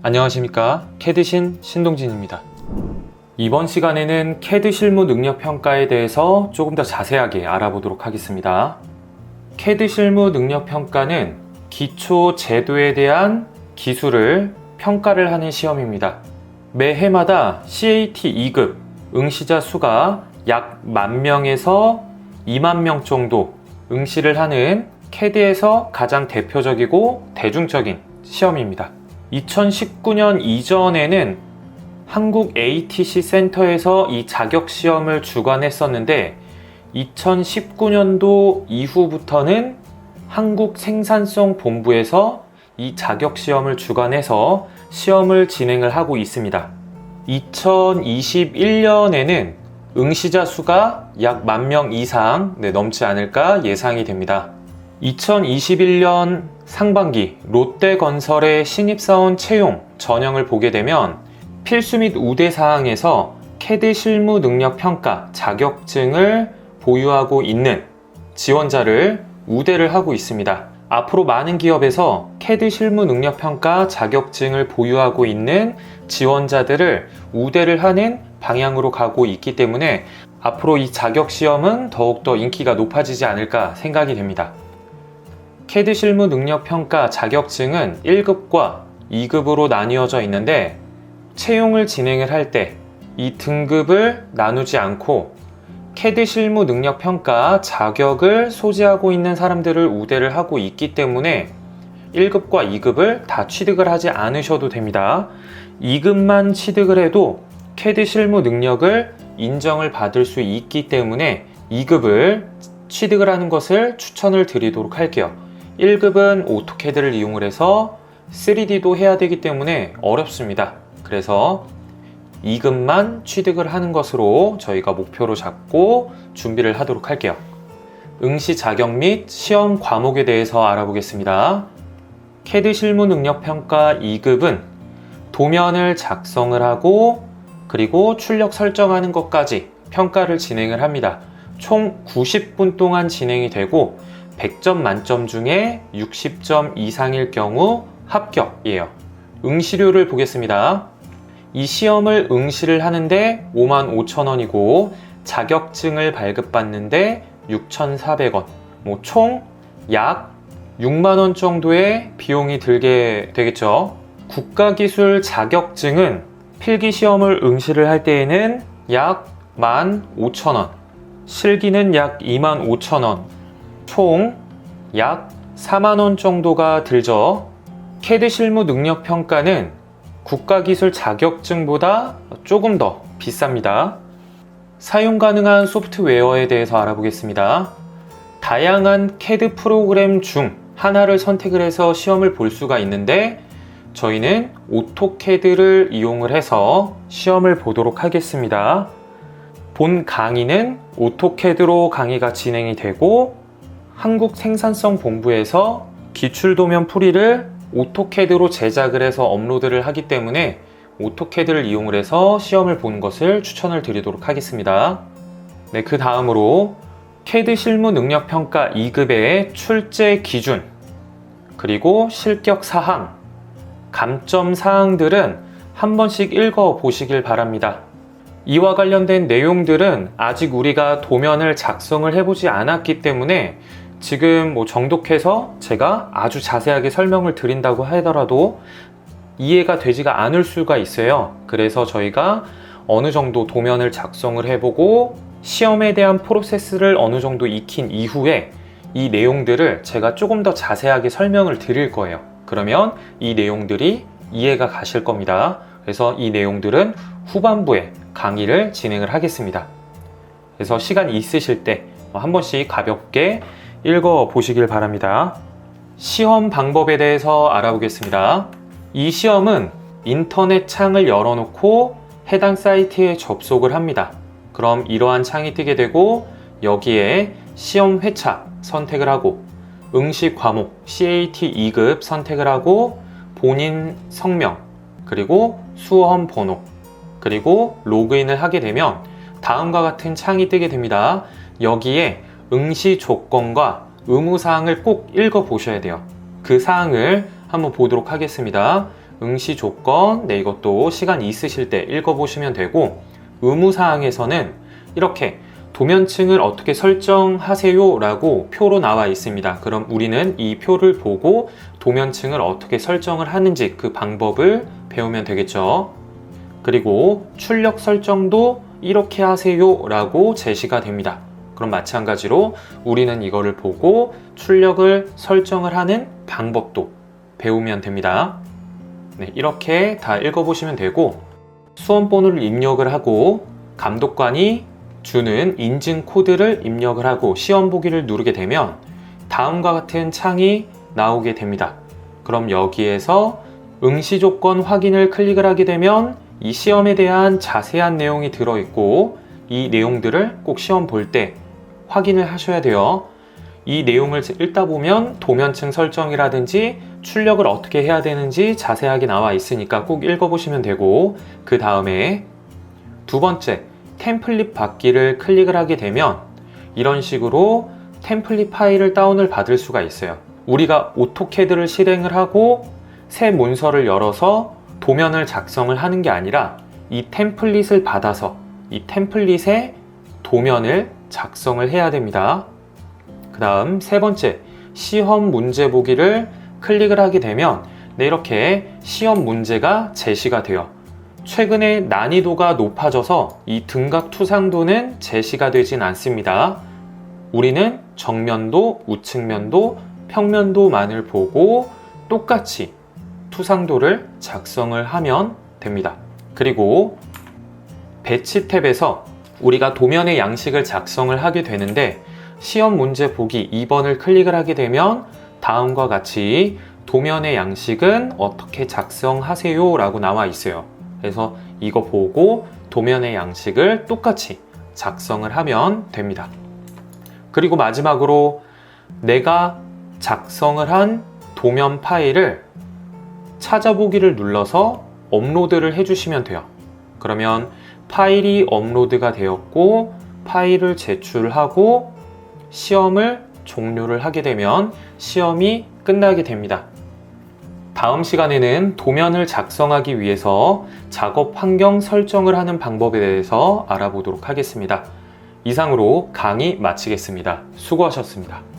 안녕하십니까? 캐드신 신동진입니다. 이번 시간에는 캐드 실무 능력 평가에 대해서 조금 더 자세하게 알아보도록 하겠습니다. 캐드 실무 능력 평가는 기초 제도에 대한 기술을 평가를 하는 시험입니다. 매해마다 CAT 2급 응시자 수가 약 만 명에서 2만 명 정도 응시를 하는 캐드에서 가장 대표적이고 대중적인 시험입니다. 2019년 이전에는 한국 ATC 센터에서 이 자격 시험을 주관했었는데 2019년도 이후부터는 한국 생산성 본부에서 이 자격 시험을 주관해서 시험을 진행을 하고 있습니다. 2021년에는 응시자 수가 약 만 명 이상 네, 넘지 않을까 예상이 됩니다. 2021년 상반기 롯데건설의 신입사원 채용 전형을 보게 되면 필수 및 우대 사항에서 캐드 실무 능력 평가 자격증을 보유하고 있는 지원자를 우대를 하고 있습니다. 앞으로 많은 기업에서 캐드 실무 능력 평가 자격증을 보유하고 있는 지원자들을 우대를 하는 방향으로 가고 있기 때문에 앞으로 이 자격 시험은 더욱더 인기가 높아지지 않을까 생각이 됩니다. 캐드 실무 능력 평가 자격증은 1급과 2급으로 나뉘어져 있는데 채용을 진행을 할 때 이 등급을 나누지 않고 캐드 실무 능력 평가 자격을 소지하고 있는 사람들을 우대를 하고 있기 때문에 1급과 2급을 다 취득을 하지 않으셔도 됩니다. 2급만 취득을 해도 캐드 실무 능력을 인정을 받을 수 있기 때문에 2급을 취득을 하는 것을 추천을 드리도록 할게요. 1급은 오토캐드를 이용을 해서 3D도 해야 되기 때문에 어렵습니다. 그래서 2급만 취득을 하는 것으로 저희가 목표로 잡고 준비를 하도록 할게요. 응시 자격 및 시험 과목에 대해서 알아보겠습니다. 캐드 실무 능력 평가 2급은 도면을 작성을 하고 그리고 출력 설정하는 것까지 평가를 진행을 합니다. 총 90분 동안 진행이 되고 100점 만점 중에 60점 이상일 경우 합격이에요. 응시료를 보겠습니다. 이 시험을 응시를 하는데 55,000원이고 자격증을 발급받는데 6,400원. 뭐 총 약 6만 원 정도의 비용이 들게 되겠죠. 국가기술 자격증은 필기 시험을 응시를 할 때에는 약 15,000원, 실기는 약 25,000원, 총 약 4만원 정도가 들죠. 캐드 실무 능력 평가는 국가기술 자격증보다 조금 더 비쌉니다. 사용 가능한 소프트웨어에 대해서 알아보겠습니다. 다양한 캐드 프로그램 중 하나를 선택을 해서 시험을 볼 수가 있는데 저희는 오토캐드를 이용을 해서 시험을 보도록 하겠습니다. 본 강의는 오토캐드로 강의가 진행이 되고 한국 생산성 본부에서 기출도면 풀이를 오토캐드로 제작을 해서 업로드를 하기 때문에 오토캐드를 이용을 해서 시험을 보는 것을 추천을 드리도록 하겠습니다. 네, 그 다음으로 캐드 실무 능력 평가 2급의 출제 기준 그리고 실격 사항 감점 사항들은 한 번씩 읽어 보시길 바랍니다. 이와 관련된 내용들은 아직 우리가 도면을 작성을 해보지 않았기 때문에 지금 뭐 정독해서 제가 아주 자세하게 설명을 드린다고 하더라도 이해가 되지가 않을 수가 있어요. 그래서 저희가 어느 정도 도면을 작성을 해보고 시험에 대한 프로세스를 어느 정도 익힌 이후에 이 내용들을 제가 조금 더 자세하게 설명을 드릴 거예요. 그러면 이 내용들이 이해가 가실 겁니다. 그래서 이 내용들은 후반부에 강의를 진행을 하겠습니다. 그래서 시간 있으실 때 한 번씩 가볍게 읽어 보시길 바랍니다. 시험 방법에 대해서 알아보겠습니다. 이 시험은 인터넷 창을 열어놓고 해당 사이트에 접속을 합니다. 그럼 이러한 창이 뜨게 되고 여기에 시험 회차 선택을 하고 응시 과목 CAT 2급 선택을 하고 본인 성명 그리고 수험 번호 그리고 로그인을 하게 되면 다음과 같은 창이 뜨게 됩니다. 여기에 응시 조건과 의무 사항을 꼭 읽어 보셔야 돼요. 그 사항을 한번 보도록 하겠습니다. 응시 조건, 네, 이것도 시간 있으실 때 읽어 보시면 되고, 의무 사항에서는 이렇게 도면층을 어떻게 설정하세요 라고 표로 나와 있습니다. 그럼 우리는 이 표를 보고 도면층을 어떻게 설정을 하는지 그 방법을 배우면 되겠죠. 그리고 출력 설정도 이렇게 하세요 라고 제시가 됩니다. 그럼 마찬가지로 우리는 이거를 보고 출력을 설정을 하는 방법도 배우면 됩니다. 네, 이렇게 다 읽어보시면 되고 수험 번호를 입력을 하고 감독관이 주는 인증 코드를 입력을 하고 시험 보기를 누르게 되면 다음과 같은 창이 나오게 됩니다. 그럼 여기에서 응시 조건 확인을 클릭을 하게 되면 이 시험에 대한 자세한 내용이 들어있고 이 내용들을 꼭 시험 볼 때 확인을 하셔야 돼요. 이 내용을 읽다 보면 도면층 설정이라든지 출력을 어떻게 해야 되는지 자세하게 나와 있으니까 꼭 읽어보시면 되고 그 다음에 두 번째 템플릿 받기를 클릭을 하게 되면 이런 식으로 템플릿 파일을 다운을 받을 수가 있어요. 우리가 오토캐드를 실행을 하고 새 문서를 열어서 도면을 작성을 하는 게 아니라 이 템플릿을 받아서 이 템플릿에 도면을 작성을 해야 됩니다. 그 다음 세 번째 시험 문제 보기를 클릭을 하게 되면 네, 이렇게 시험 문제가 제시가 돼요. 최근에 난이도가 높아져서 이 등각 투상도는 제시가 되진 않습니다. 우리는 정면도, 우측면도, 평면도만을 보고 똑같이 투상도를 작성을 하면 됩니다. 그리고 배치 탭에서 우리가 도면의 양식을 작성을 하게 되는데 시험 문제 보기 2번을 클릭을 하게 되면 다음과 같이 도면의 양식은 어떻게 작성하세요 라고 나와 있어요. 그래서 이거 보고 도면의 양식을 똑같이 작성을 하면 됩니다. 그리고 마지막으로 내가 작성을 한 도면 파일을 찾아보기를 눌러서 업로드를 해주시면 돼요. 그러면 파일이 업로드가 되었고 파일을 제출하고 시험을 종료를 하게 되면 시험이 끝나게 됩니다. 다음 시간에는 도면을 작성하기 위해서 작업 환경 설정을 하는 방법에 대해서 알아보도록 하겠습니다. 이상으로 강의 마치겠습니다. 수고하셨습니다.